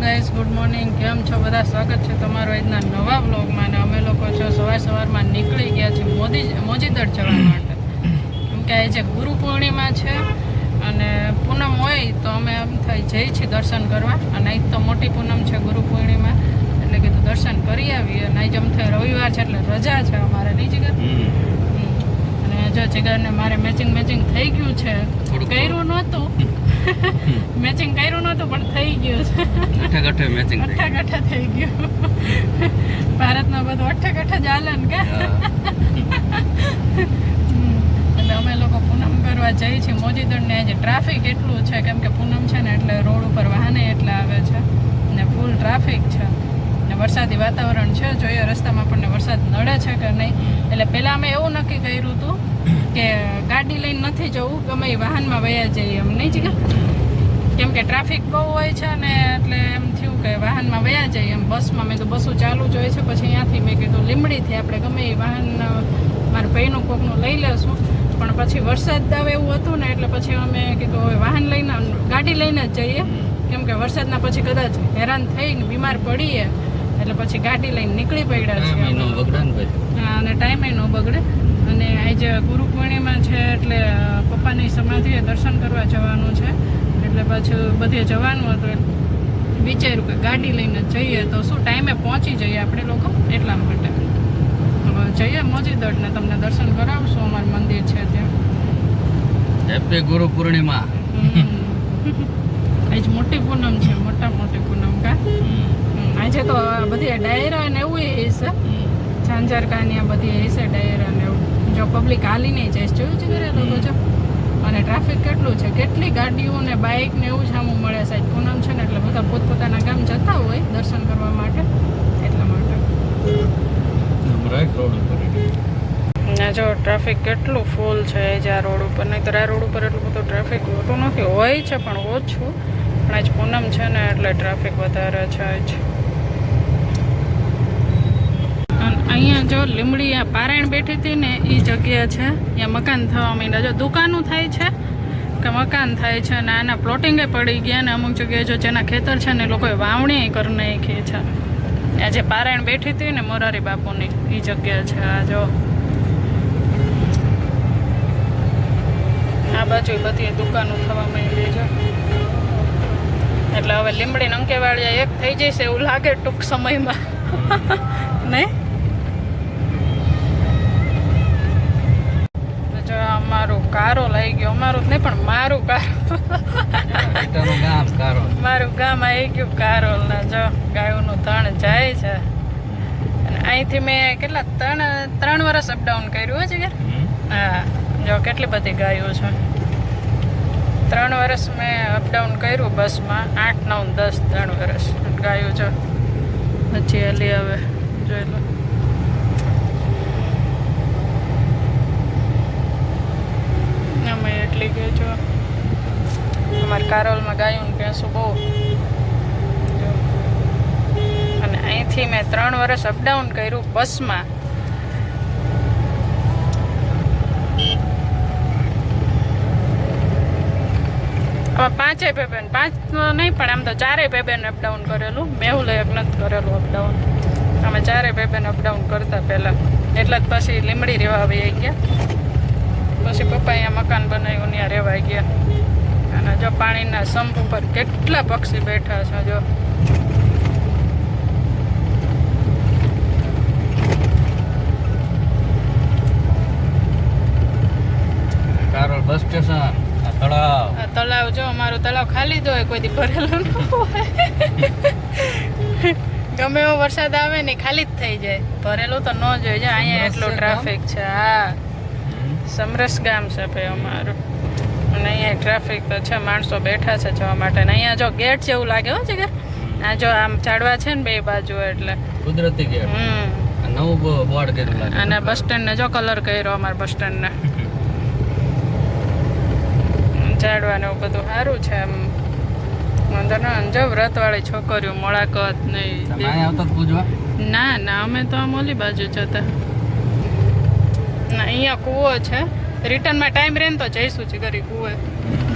Guys good morning. કેમ છો? બધા સ્વાગત છે તમારો આજના નવા બ્લોગમાં અને અમે લોકો છો સવાર સવારમાં નીકળી ગયા છીએ મોદી મોજીદર જવા માટે. કેમ કે આજે ગુરુ પૂર્ણિમા છે અને પૂનમ હોય તો અમે એમ થઈ જઈએ છીએ દર્શન કરવા. અને આજ તો મોટી પૂનમ છે ગુરુ પૂર્ણિમા. એટલે કીધું દર્શન કરી આવીએ. અને આજ એમ થાય રવિવાર છે એટલે રજા છે અમારે નહીં જગત અને જો જીગરને મારે મેચિંગ મેચિંગ થઈ ગયું છે. કર્યું નહોતું. મેચિંગ કર્યું નહોતું પણ થઈ ગયું. છે ગઠે મેચિંગ અઠ્ઠા થઈ ગયું. ભારતમાં બધું કઠ્ઠા જ હાલે ને કે? એટલે અમે લોકો પૂનમ કરવા જઈએ છીએ. મોજીદડને આજે ટ્રાફિક એટલું છે કેમ કે પૂનમ છે ને એટલે રોડ ઉપર વાહને એટલા આવે છે. ને ફૂલ ટ્રાફિક છે. ને વરસાદી વાતાવરણ છે. જોઈએ રસ્તામાં આપણને વરસાદ નડે છે કે નહીં. એટલે પહેલાં અમે એવું નક્કી કર્યું હતું કે ગાડી લઈને નથી જવું ગમે એ વાહનમાં વયા જઈએ એમ નહીં જગ્યા કેમ કે ટ્રાફિક બહુ હોય છે ને એટલે એમ થયું કે વાહનમાં વયા જઈએ એમ. બસમાં મેં તો બસો ચાલુ જ હોય છે. પછી અહીંયાથી મેં કીધું લીમડીથી આપણે ગમે એ વાહન મારા ભાઈનું કોકનું લઈ લેશું. પણ પછી વરસાદ આવે એવું હતું ને એટલે પછી અમે કીધું હવે વાહન લઈને ગાડી લઈને જ જઈએ. કેમ કે વરસાદના પછી કદાચ હેરાન થઈને બીમાર પડીએ એટલે પછી ગાડી લઈને નીકળી પડ્યા છે અને ટાઈમે ન બગડે. અને આજે ગુરુ પૂર્ણિમા છે એટલે પપ્પાની સમાધિએ દર્શન કરવા જવાનું છે. એટલે પાછું બધે જવાનું હતું. એટલે વિચાર્યું કે ગાડી લઈને જઈએ તો શું ટાઈમે પહોંચી જઈએ આપણે લોકો? એટલા માટે. જઈએ મોજીદડ ને તમને દર્શન કરાવશું. અમારું મંદિર છે ત્યાં. હેપી ગુરુ પૂર્ણિમા. આજ મોટી પૂનમ છે મોટા મોટી પૂનમ કા? આજે તો બધી ડાયરા ને એવું છે. ઝાંઝરકા કાનિયા બધી હશે ડાયરા ને એવું. જો પબ્લિક હાલી નહીં જાય જોયું છે ઘરે લોકો જો? અને ટ્રાફિક કેટલું છે? કેટલી ગાડીઓ ને બાઇક ને એવું સામું મળે સાહેબ? પૂનમ છે ને એટલે બધા પોતપોતાના ગામ જતા હોય દર્શન કરવા માટે. એટલા માટે. ને જો ટ્રાફિક કેટલું ફૂલ છે જે આ રોડ ઉપર. નહીં તો આ રોડ ઉપર એટલું બધું ટ્રાફિક હોતું નથી. હોય છે પણ ઓછું. પણ આજ પૂનમ છે ને એટલે ટ્રાફિક વધારે છે આજ અને અહીંયા જો લીમડી આ પારાયણ બેઠી હતી ને એ જગ્યા છે. ત્યાં મકાન થવા માંડ્યા. જો દુકાનો થાય છે, કે મકાન થાય છે, અને આના પ્લોટિંગે પડી ગયા ને, અમુક જગ્યાએ જો જેના ખેતર છે ને, એ લોકોએ વાવણી કરી નાખી છે. આ જે પારાયણ બેઠી હતી ને, મોરારી બાપુની એ જગ્યા છે. આ જો. આ બાજુ બધી દુકાનો થવા માંડી છે. એટલે હવે લીમડી અંકેવાળિયા એક થઈ જશે એવું લાગે ટૂંક સમયમાં. નહીં? જો અમારું કારો લઈ ગયો. અમારું જ નહીં પણ મારું કારો. બેટાનું ગામ કારો. મારું ગામ આવી ગયું કારોલ ને જો ગાયોનું ધણ જાય છે. અને અહીંથી મેં કેટલા ત્રણ ત્રણ વર્ષ અપડાઉન કર્યું છે કે હા. જો કેટલી બધી ગાયો છે. ત્રણ વર્ષ મેં અપડાઉન કર્યું બસમાં. આઠ નવ દસ ત્રણ વર્ષ ગાયું છે. પછી હલી હવે જોઈ લો. અમે એટલી ગઈ છો અમારા કારોલમાં ગાયું ને ભેંસું બહુ. અને અહીંથી મેં ત્રણ વર્ષ અપડાઉન કર્યું બસમાં. પાંચે પેબેન પાંચ નહીં, પણ આમ તો ચારેય પેબેન અપડાઉન કરેલું. મેં એક નથી કરેલું અપડાઉન અમે ચારેય પેબેન અપડાઉન કરતા પહેલાં. એટલે જ પછી લીમડી રહેવા આવી ગયા. પછી પપ્પા અહીંયા મકાન બનાવ્યું ત્યાં રહેવા ગયા. અને જો પાણીના સંપ ઉપર કેટલા પક્ષી બેઠા છે જો. કારોલ બસ સ્ટેશન આ તળાવ. આ તળાવ જો અમારું તળાવ ખાલી જ હોય કોઈ દી ભરેલું ન હોય. ગમે એવો વરસાદ આવે ને ખાલી જ થઈ જાય. ભરેલું તો ન જો અહીંયા એટલું ટ્રાફિક છે હા. સમરસ ગામ છે ભાઈ અમારું. અને અહીંયા ટ્રાફિક તો છે માણસો બેઠા છે જવા માટે. ને અહીંયા જો ગેટ જેવું લાગે હો છે કે આ જો આમ ઝાડવા છે ને બે બાજુ એટલે. કુદરતી ગેટ. હમ. નવું બોર્ડ કર્યું લાગે. અને બસ સ્ટેન્ડ ને જો કલર કર્યો અમારા બસ સ્ટેન્ડ ને ઝાડવા ને એવું બધું સારું છે એમ વાંધો ના આવે. જો વ્રતવાળી છોકરીઓ મોળાકત નહીં ના ના અમે તો આમ ઓલી બાજુ જતા ના અહીંયા કૂવો છે. રિટર્નમાં ટાઈમ રહે ને તો જઈશું છે ઘરે કૂવે.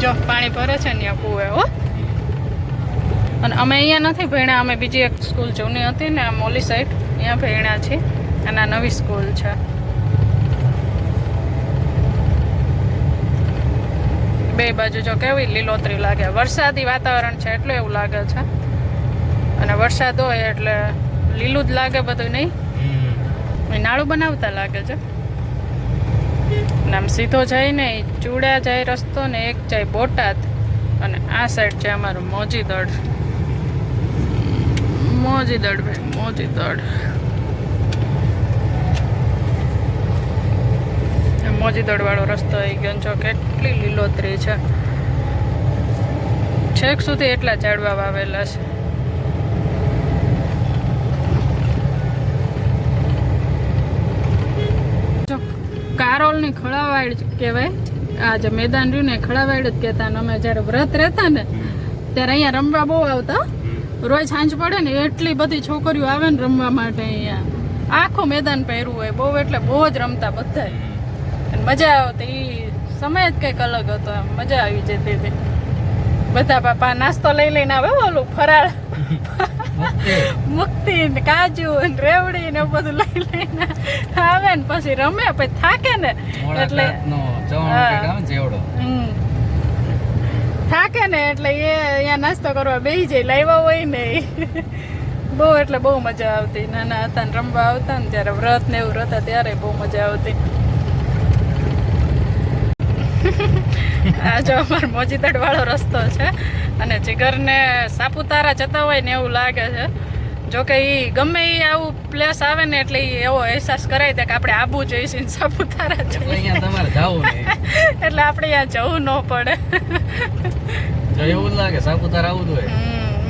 જો પાણી ભરે છે ને કૂવે હો. અને અમે અહીંયા નથી ભણ્યા અમે બીજી એક સ્કૂલ જૂની હતી ને આમ ઓલી સાઈડ અહીંયા ભણ્યા છીએ. અને આ નવી સ્કૂલ છે. બે બાજુ જો કેવી લીલોતરી લાગે. વરસાદી વાતાવરણ છે એટલે એવું લાગે છે. અને વરસાદ હોય એટલે લીલું જ લાગે બધું નહીં? નાળું બનાવતા લાગે છે. અને આમ સીધો જાય નહીં ચૂડા જાય રસ્તો ને એક જાય બોટાદ. અને આ સાઈડ છે અમારું મોજીદડ. મોજીદડ ભાઈ, મોજીદડ. આ મોજીદડ વાળો રસ્તો આવી ગયો છો કેટલી લીલોતરી છે. છેક સુધી એટલા ઝાડવા વાવેલા છે જો કારોલની ખળાવાડ કહેવાય. આ જે મેદાન રહ્યું ને ખળાવાડ જ કહેતા અને અમે જ્યારે વ્રત રહેતા ને, ત્યારે અહીંયા રમવા બહુ આવતા. રોજ સાંજ પડે ને એટલી બધી છોકરીઓ આવે ને રમવા માટે અહીંયા. આખું મેદાન પહેર્યું હોય, બહુ એટલે બહુ જ રમતા બધા મજા આવતી. એ સમય જ કંઈક અલગ હતો મજા આવી જતી હતી. બધા પાપા નાસ્તો લઈ લઈને આવે ઓલું ફરાળ. મુક્તિ. ને કાજુ ને રેવડી ને બધું લઈ લઈને આવે ને પછી રમે પછી થાકે ને. એટલે. થાકે ને એટલે એ અહીંયા નાસ્તો કરવા બેસી જાય લાવ્યા હોય ને બહુ એટલે બહુ મજા આવતી. નાના હતા ને રમવા આવતા ને ત્યારે વ્રત ને એવું હતા ત્યારે બહુ મજા આવતી. આ જો અમારો મોજીદડ વાળો રસ્તો છે. અને જીગરને સાપુતારા જતા હોય ને એવું લાગે છે. જો કે એ ગમે એ આવું પ્લેસ આવે ને એટલે એ એવો અહેસાસ કરાવી દે કે આપણે આબુ જઈશું ને સાપુતારા એટલે જોઈએ. તમારે જાવું એટલે આપણે અહીંયા જવું ન પડે. એવું લાગે સાપુતારા આવું જોઈએ.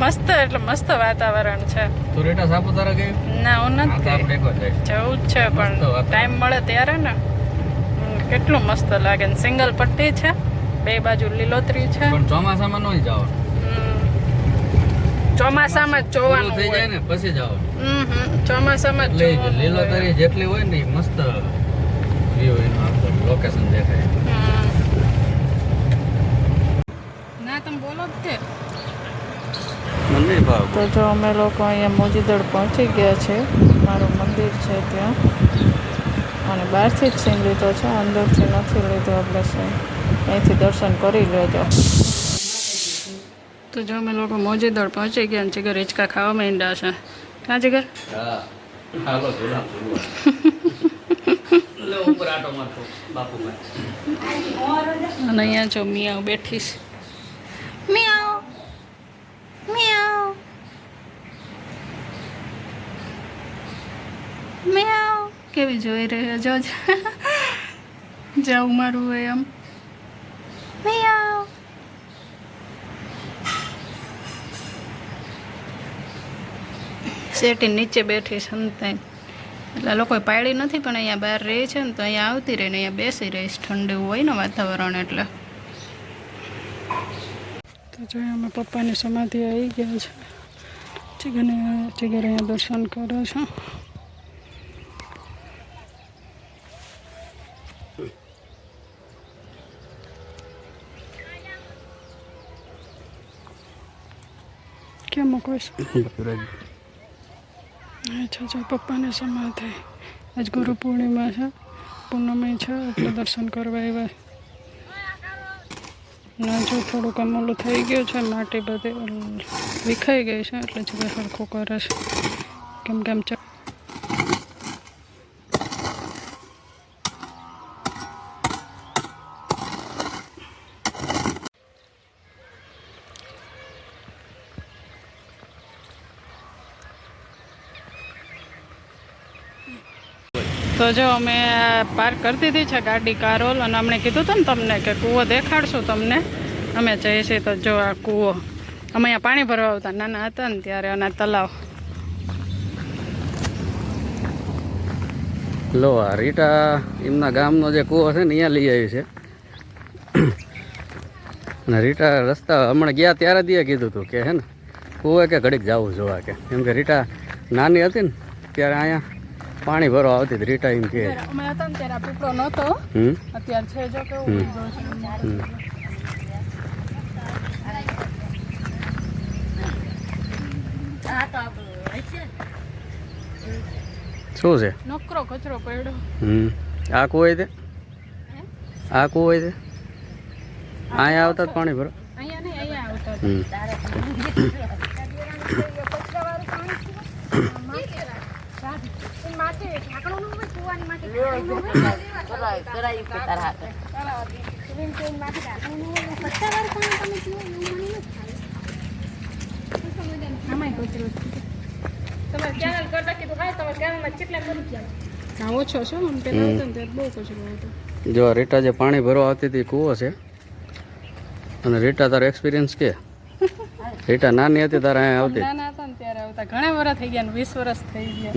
મસ્ત એટલે મસ્ત વાતાવરણ છે. તું રેટા સાપુતારા ગઈ? ના હું નથી. જવું જ છે પણ. ટાઈમ મળે ત્યારે ને. કેટલું મસ્ત લાગે ને. સિંગલ પટ્ટી છે. બે બાજુ લીલોતરી છે. પણ ચોમાસામાં ન જાવ ચોમાસામાં જ જોવાનું થઈ જાય ને પછી જાવ હમ, હમ. ચોમાસામાં જ. લીલોતરી જેટલી હોય ને મસ્ત વ્યૂ એનો આખું લોકેશન દેખાય. ના તમે બોલો જ તો જો અમે લોકો અહીંયા મોજીદળ પહોંચી ગયા છે. મારું મંદિર છે ત્યાં. અને બહારથી જ સીન લીધો છે અંદરથી નથી લીધો આપણે સીન. અહીંથી દર્શન કરી લેજો. તો જો અમે લોકો મોજીદડ પહોંચી ગયા જીગર હિંચકા ખાવા માંડ્યા છે. ક્યાં જીગર? હા હાલો જોડા લે ઉપર આટો મારતો બાપુ અને અહીંયા જો મિયાઓ બેઠી છે. મિયાઓ મિયાઓ મિયાઓ કેવી જોઈ રહ્યા જો જ્યાં મારું હોય એમ. શેટી નીચે બેઠી છે ને ત્યાં એટલે લોકોએ પાડી નથી પણ અહીંયા બહાર રહે છે ને તો અહીંયા આવતી રહે ને અહીંયા બેસી રહીશ ઠંડુ હોય ને વાતાવરણ એટલે. તો જો અમે પપ્પાની સમાધિ આવી ગયા છે. ચીગરને ચીગર અહીંયા દર્શન કરો છો. કેમ અચ્છા છો પપ્પાને પપ્પાની સમાધિ આજ ગુરુ પૂર્ણિમા છે પૂનમી છે, એટલે દર્શન કરવા આવ્યા. ના, જો, થોડુંક અમલું થઈ ગયું છે, માટી બધી વિખાઈ ગઈ છે, એટલે જગ્યા સરખું કરે છે. કેમ કે આમ તો જો અમે પાર્ક કરી દીધી છે ગાડી કારોલ અને અમને કીધું હતું ને તમને કે કૂવો દેખાડશું તમને. અમે જઈએ છીએ તો જો આ કૂવો. અમે અહીંયા પાણી ભરવા આવતા, નાના હતા ને ત્યારે અને તલાવ. લો, આ રીટા એમના ગામનો જે કૂવો છે ને, અહીંયા લઈ આવી છે. અને રીટા રસ્તા હમણાં ગયા ત્યારે દીએ કીધું હતું કે, હે ને, કૂવે કે ઘડીક જવું જોવા કે. કેમ કે રીટા નાની હતી ને, ત્યારે અહીંયા પાણી ભરવા આવતી હતી ટાઈમ કે. અમે હતા ને ત્યારે પીપળો નહોતો. હમ? અત્યારે છે જો કેવું. શું છે? નકરો કચરો પડ્યો. હમ. આ કુવાય તે આ કુવાય તે અહીંયા આવતા જ પાણી ભરો. અહીંયા નહીં અહીંયા આવતા હમ આમાંય કચરો હા ઓછો છે આમ પેલા હતો ને ત્યારે બહુ કચરો હતો જો આ રીટા જે પાણી ભરવા આવતી હતી કૂવો છે. અને રીટા તારો એક્સપિરિયન્સ કે? રીટા નાની હતી તારે અહીંયા આવતી. નાના હતા ને ત્યારે આવતા. ઘણા વર્ષ થઈ ગયા વીસ વર્ષ થઈ ગયા.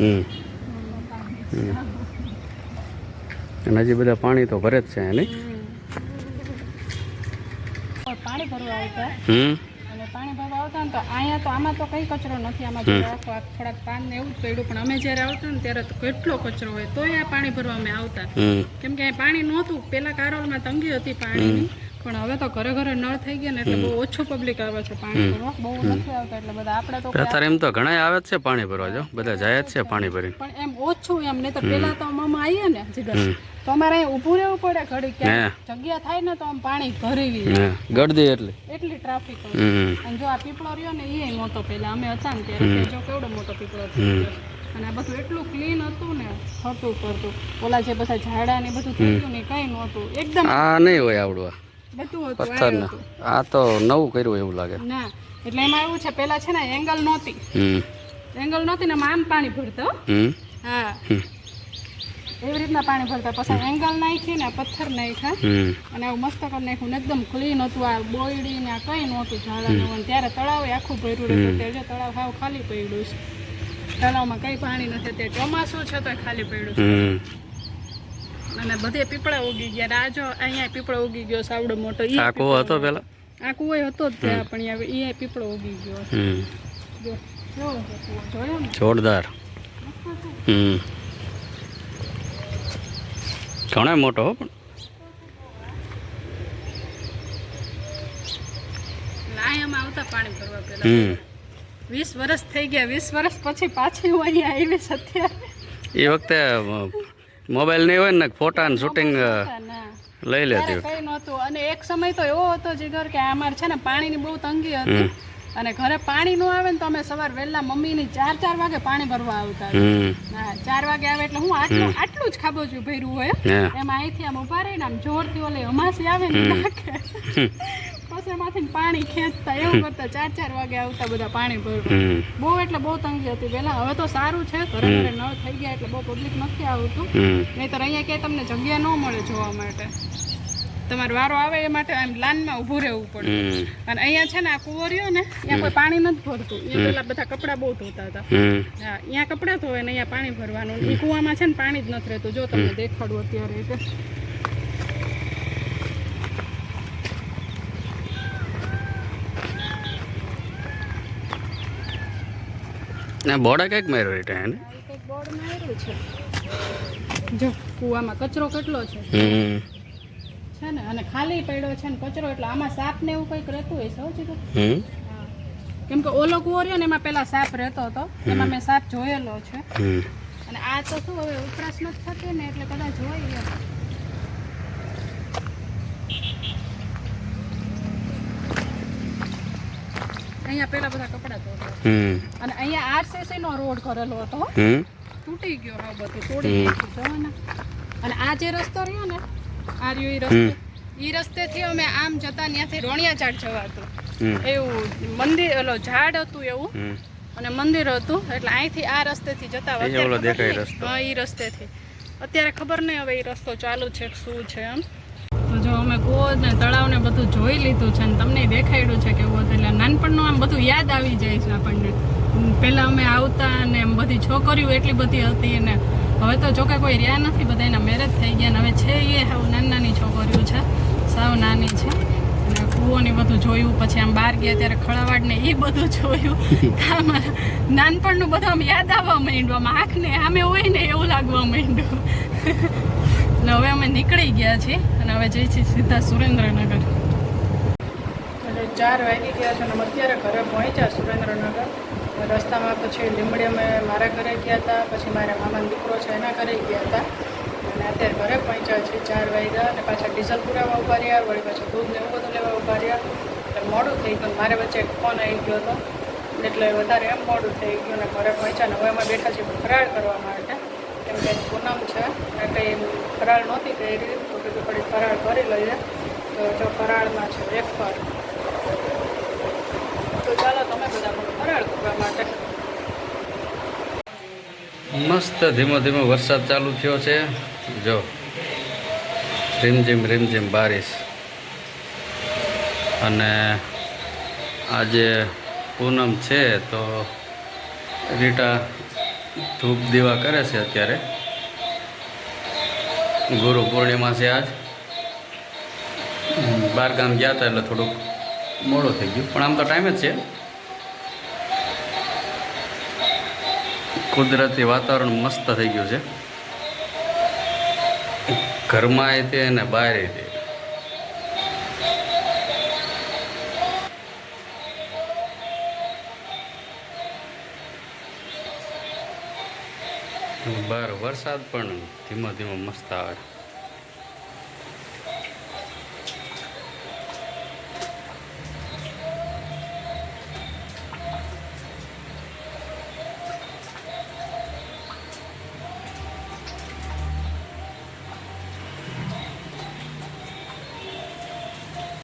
અને હજી બધા પાણી તો ભરે જ છે એની. પાણી ભરવા આવતા. હમ. પાણી ભરવા આવતા ને તો અહીંયા તો આમાં તો કઈ કચરો નથી આમાં થોડાક પાન ને એવું જ પડ્યું. પણ અમે જ્યારે આવતા ને ત્યારે તો કેટલો કચરો હોય તોય આ પાણી ભરવા અમે આવતા. કેમ કે પાણી નહોતું. પેલા કારોલમાં તંગી હતી પાણીની. પણ હવે તો ઘરે ઘરે નળ થઈ ગયા ને એટલે બહુ ઓછું પબ્લિક આવે છે પાણી ભરવા. બહુ નથી આવતા એટલે બધા આપણે તો અત્યારે એમ તો ઘણા આવે છે પાણી ભરવા જો. બધા જાય જ છે પાણી ભરી પણ એમ ઓછું એમ નહીં તો પેલા તો અમામાં આવીએ ને જીગર. તો અમારે અહીં ઊભું રહેવું પડે ઘડી ક્યાંક. જગ્યા થાય ને તો આમ પાણી ભરેવી. ગળદી એટલી. એટલી ટ્રાફિક અને જો આ પીપળો રહ્યો ને એ નહોતો પેલા અમે હતા ને ત્યારે જો કેવડો મોટો પીપળો થઈ અને આ બધું એટલું ક્લીન હતું ને હતું કરતું ઓલા જે બધા ઝાડા ને બધું થઈ ને કઈ નહોતું. એકદમ આ નહીં હોય આવડવા બધું હતું આ તો નવું કર્યું એવું લાગે. ના એટલે એમાં એવું છે પેલા છે ને એંગલ નહોતી. એંગલ નહોતી ને આમ પાણી ભરતો હા. એવી રીતના પાણી ભરતા. પછી એંગલ નાખી ને પથ્થર નાખ્યા. અને આવું મસ્ત કરી નાખ્યું. એકદમ ક્લીન હતું. આ બોયડી ને આ કઈ નહોતું ઝાડા ત્યારે તળાવ આખું ભર્યું રહેતું તે જો તળાવ હાવ ખાલી પડ્યું છે. તળાવમાં કઈ પાણી નથી. તે ચોમાસું છે તો ખાલી પડ્યું છે. અને બધે પીપળા ઉગી ગયા. રાજો અહીંયા પીપળો ઉગી ગયો સાવડો મોટો. ઈ આ કુવો હતો પેલા? આ કુવો હતો જ ત્યાં પણ હવે ઈ પીપળો ઉગી ગયો હમ. જોરદાર. હમ. ઘણો મોટો હો પણ. વીસ વર્ષ થઈ ગયા વીસ વર્ષ પછી પાછી હું અહીંયા આવી અત્યારે. એ વખતે મોબાઈલ નહીં હોય ને ફોટા ને શૂટિંગ લઈ લેતી અને એક સમય તો એવો હતો જીગર કે અમારે છે ને પાણીની બહુ તંગી હતી. અને ઘરે પાણી ન આવે ને તો અમે સવાર વહેલા મમ્મીની ચાર ચાર વાગે પાણી ભરવા આવતા હા ચાર વાગે આવે એટલે હું આટલું આટલું જ ખાબોચું ભર્યું હોય. એમાં અહીંથી આમ ઊભા રહીને આમ જોરથી ઓલી અમાસી આવે ને નાખે પાણી ખેંચતા એવું કરતા ચાર ચાર વાગે આવતા બધા પાણી ભરવા. બહુ એટલે બહુ તંગી હતી. પહેલા હવે તો સારું છે. ઘરે ઘરે નળ થઈ ગયા એટલે બહુ પબ્લિક નથી આવતું. નહીતર અહીંયા ક્યાંય તમને જગ્યા ન મળે જોવા માટે. તમારે વારો આવે એ માટે આમ લાઈનમાં ઊભું રહેવું પડે અને અહીંયા છે ને આ કુવો રહ્યો ને ત્યાં કોઈ પાણી નથી ભરતું. અહીંયા પેલા બધા કપડાં બહુ ધોતા હતા. હા અહીંયા કપડાં ધોવે ને અહીંયા પાણી ભરવાનું. એ કુવામાં છે ને પાણી જ નથી રહેતું. જો તમને દેખાડું અત્યારે કે ને બોર્ડ કંઈક માર્યો બોર્ડ માર્યું છે. જો કુવામાં કચરો કેટલો છે. છે ને અને ખાલી પડ્યો છે ને કચરો એટલે આમાં સાપ ને એવું કંઈક રહેતું હોય હો હમ. કેમ કે ઓલો કુવો રહ્યો ને એમાં પેલા સાપ રહેતો હતો. એમાં મેં સાપ જોયેલો છે. અને આ તો શું હવે ઉપરાશ નથી થતી ને એટલે કદાચ જોઈએ અહીંયા પેલા બધા કપડા ધોતા. અને અહીંયા આરસીસી નો રોડ કરેલો હતો તૂટી ગયો હા બધું તોડી નાખ્યું અને આ જે રસ્તો રહ્યો ને આ રહ્યો ઈ રસ્તો. ઈ રસ્તેથી અમે આમ જતા ત્યાંથી રોણિયા ચાટ જવાતું એવું મંદિર ઓલો ઝાડ હતું એવું. અને મંદિર હતું એટલે અહીંથી આ રસ્તેથી જતા એ હા એ રસ્તેથી. અત્યારે ખબર નહીં હવે એ રસ્તો ચાલુ છે શું છે એમ. તો જો અમે કૂવો ને તળાવ ને બધું જોઈ લીધું છે ને તમને દેખાડ્યું છે કે એવું હતું. એટલે નાનપણનું આમ બધું યાદ આવી જાય છે આપણને. પહેલાં અમે આવતા અને એમ બધી છોકરીઓ એટલી બધી હતી ને હવે તો જોકે કોઈ રહ્યા નથી બધા એના મેરેજ થઈ ગયા ને હવે છે એ સાવ નાની નાની છોકરીઓ છે સાવ નાની છે. અને કૂવોને બધું જોયું પછી આમ બહાર ગયા ત્યારે ખળાવાડ ને એ બધું જોયું. આમાં નાનપણનું બધું આમ યાદ આવવા માંડ્યું આમ આંખને આમે હોય ને એવું લાગવા માંડ્યું. એટલે હવે અમે નીકળી ગયા છીએ અને હવે જઈએ છીએ સીધા સુરેન્દ્રનગર. એટલે ચાર વાગી ગયા છે અને અત્યારે ઘરે પહોંચ્યા સુરેન્દ્રનગર. રસ્તામાં પછી લીમડી અમે મારા ઘરે ગયા હતા, પછી મારા મામાનો દીકરો છે એના ઘરે ગયા હતા. અને અત્યારે ઘરે પહોંચ્યા છે ચાર વાગ્યા અને પાછા ડીઝલ પુરાવા ઊભા રહ્યા, વળી પાછું દૂધ ને એવું બધું લેવા ઊભા રહ્યા. એટલે મોડું થઈ ગયું. મારે વચ્ચે એક ફોન આવી ગયો હતો. એટલે વધારે એમ મોડું થઈ ગયું અને ઘરે પહોંચ્યા ને હવે અમે બેઠા છીએ ફરાળ કરવા માટે. કેમ કે પૂનમ છે. કંઈ ફરાળ નહોતી કરી, તો કે થોડી ફરાળ કરી લઈએ. તો જો ફરાળમાં છે વેફર. તો ચાલો તમે બધા મસ્ત ધીમો ધીમો વરસાદ ચાલુ થયો છે. જો રીમઝીમ રીમઝીમ બારિશ. અને આજે પૂનમ છે તો રીટા ધૂપ દીવા કરે છે અત્યારે. ગુરુ પૂર્ણિમા છે આજ. બહારગામ ગયા હતા એટલે થોડુંક મોડું થઈ ગયું. પણ આમ તો ટાઈમ જ છે. કુદરતી વાતાવરણ મસ્ત થઈ ગયું છે. ઘરમાં તે અને બહાર તે. બહાર વરસાદ પણ ધીમો ધીમો મસ્ત આવે.